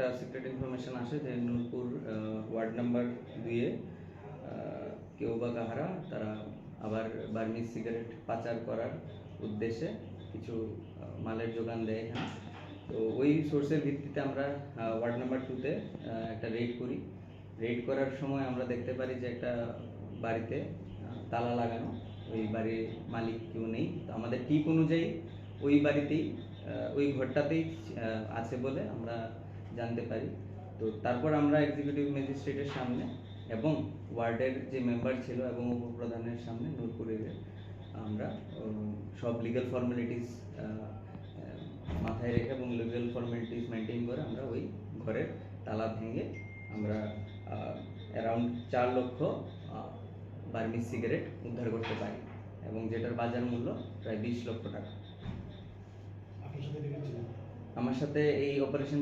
একটা secret information আসে যে নূরপুর ওয়ার্ড নাম্বার দুইয়ে কেউ বা কাহারা তারা আবার বার্মিজ সিগারেট পাচার করার উদ্দেশ্যে কিছু মালের যোগান দেয় এখানে তো ওই সোর্সের ভিত্তিতে আমরা ওয়ার্ড নাম্বার টুতে একটা রেড করি। রেড করার সময় আমরা দেখতে পারি যে একটা বাড়িতে তালা লাগানো, ওই বাড়ির মালিক কেউ নেই। তো আমাদের টিপ অনুযায়ী ওই বাড়িতেই ওই ঘরটাতেই আছে বলে আমরা জানতে পারি। তো তারপর আমরা এক্সিকিউটিভ ম্যাজিস্ট্রেটের সামনে এবং ওয়ার্ডের যে মেম্বার ছিল এবং উপপ্রধানের সামনে নূরপুরের আমরা সব লিগ্যাল ফর্মালিটিস মাথায় রেখে এবং লিগ্যাল ফর্মালিটিস মেনটেন করে আমরা ওই ঘরের তালা ভেঙে আমরা অ্যারাউন্ড চার লক্ষ বার্মিজ সিগারেট উদ্ধার করতে পারি এবং যেটার বাজার মূল্য প্রায় বিশ লক্ষ টাকা। আমার সাথে এই অপারেশন